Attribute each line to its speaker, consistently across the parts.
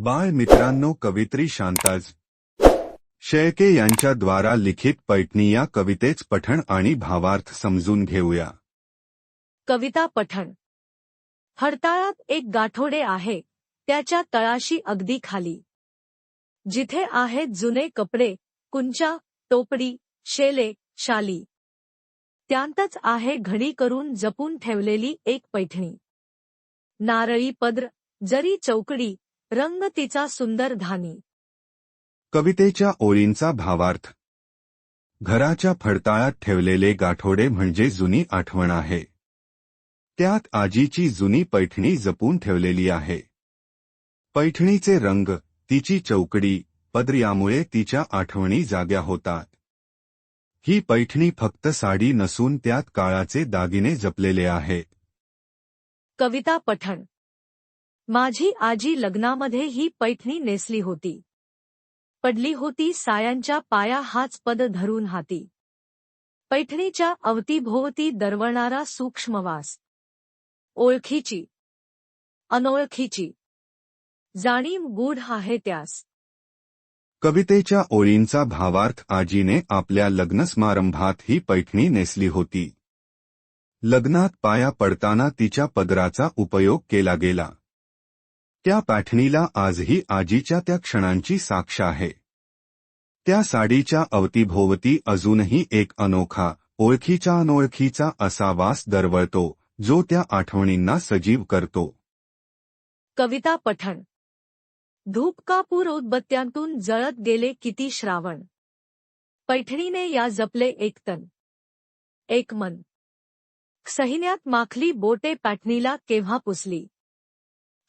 Speaker 1: बाळ मित्रांनो कवित्री शांताज. शेळके यांच्याद्वारा लिखित पैठणी या कवितेच पठण आणि भावार्थ समजून घेऊया.
Speaker 2: कविता पठण. हडताळात एक गाठोडे आहे त्याच्या तळाशी अगदी खाली. जिथे आहेत जुने कपडे कुंचा टोपडी शेले शाली. त्यांतच आहे घडी करून जपून ठेवलेली एक पैठणी. नारळी पद्र जरी चौकडी रंग तिचा सुंदर धानी.
Speaker 1: कवितेच्या ओळींचा भावार्थ. घराच्या फडताळात ठेवलेले गाठोडे म्हणजे जुनी आठवण आहे. त्यात आजीची जुनी पैठणी जपून ठेवलेली आहे. पैठणीचे रंग तिची चौकडी पदर यामुळे तिच्या आठवणी जाग्या होतात. ही पैठणी फक्त साडी नसून त्यात काळाचे दागिने जपलेले आहेत
Speaker 2: कविता पठण. माझी आजी लग्नामध्ये ही पैठणी नेसली होती. पडली होती सायांच्या पाया हाच पद धरून हाती. पैठणीच्या अवतीभोवती दरवणारा सूक्ष्मवास. ओळखीची. अनोळखीची. जाणीव गूढ आहे त्यास.
Speaker 1: कवितेच्या ओळींचा भावार्थ आजीने आपल्या लग्न समारंभात ही पैठणी नेसली होती. लग्नात पाया पडताना तिच्या पदराचा उपयोग केला गेला. त्या पाठणीला आजही आजीच्या त्या क्षणांची साक्ष आहे. त्या साडीच्या अवतीभोवती अजूनही एक अनोखा ओळखीचा अनोळखीचा असा वास दरवळतो जो त्या आठवणींना सजीव करतो.
Speaker 2: कविता पठण. धूपकापूर उदबत्त्यांतून जळत गेले किती श्रावण. पैठणीने या जपले एक तन. एक मन. सहिन्यात माखली बोटे पॅटणीला केव्हा पुसली.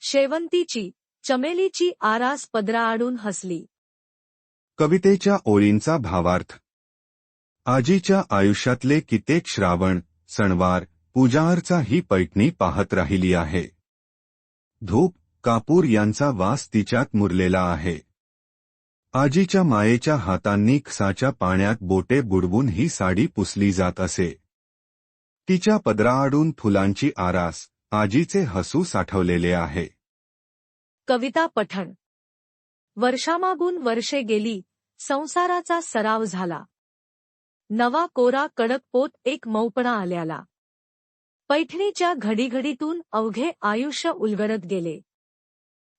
Speaker 2: शेवंतीची चमेलीची आरास पदराआडून हसली.
Speaker 1: कवितेच्या ओळींचा भावार्थ. आजीच्या आयुष्यातले कित्येक श्रावण सणवार पूजार्चा ही पैठणी पाहत राहिली आहे. धूप कापूर यांचा वास तिच्यात मुरलेला आहे. आजीच्या मायेच्या हातांनी खसाच्या पाण्यात बोटे बुडवून ही साडी पुसली जात असे. तिच्या पदराआडून फुलांची आरास आजीचे हसू साठवलेले आहे.
Speaker 2: कविता पठण. वर्षामागून वर्षे गेली संसाराचा सराव झाला. नवा कोरा कडक पोत एक मौपणा आल्याला. पैठणीच्या घडीघडीतून अवघे आयुष्य उलगडत गेले.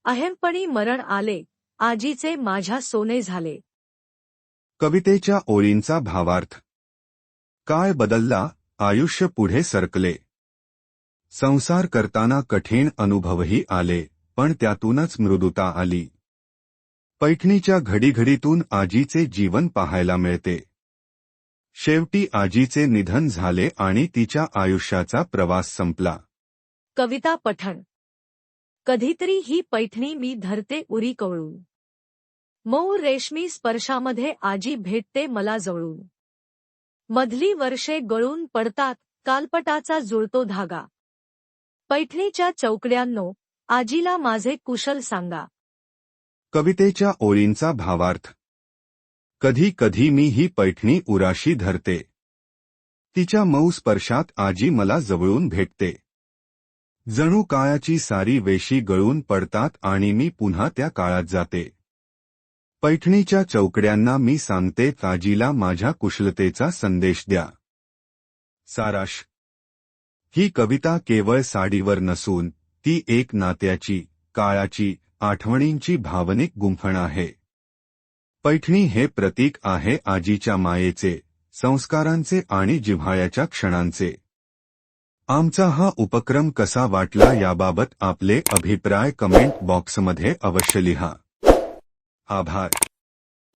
Speaker 2: अहेमपणी मरण आले आजीचे माझ्या सोने झाले.
Speaker 1: कवितेच्या ओळींचा भावार्थ. काळ बदलला आयुष्य पुढे सरकले. संसार करताना कठीण अनुभवही आले पण त्यातूनच मृदुता आली. पैठणीच्या घडीघडीतून आजीचे जीवन पाहायला मिळते. शेवटी आजीचे निधन झाले आणि तिच्या आयुष्याचा प्रवास संपला.
Speaker 2: कविता पठण. कधीतरी ही पैठणी मी धरते उरी कवळून. मऊ रेशमी स्पर्शामध्ये आजी भेटते मला जवळून. मधली वर्षे गळून पडतात कालपटाचा जुळतो धागा. पैठणीच्या चौकड्यांनो आजीला माझे कुशल सांगा.
Speaker 1: कवितेच्या ओळींचा भावार्थ. कधी कधी मी ही पैठणी उराशी धरते. तिच्या मऊ स्पर्शात आजी मला जवळून भेटते. जणू काळाची सारी वेशी गळून पडतात आणि मी पुन्हा त्या काळात जाते. पैठणीच्या चौकड्यांना मी सांगते ताजीला माझ्या कुशलतेचा संदेश द्या. साराश. ही कविता केवळ साडीवर नसून ती एक नात्याची काळाची आठवणींची भावनिक गुंफण आहे. पैठणी हे प्रतीक आहे आजीच्या मायेचे संस्कारांचे आणि जिव्हाळ्याच्या क्षणांचे. आमचा हा उपक्रम कसा वाटला याबाबत आपले अभिप्राय कमेंट बॉक्समध्ये अवश्य लिहा. आभार.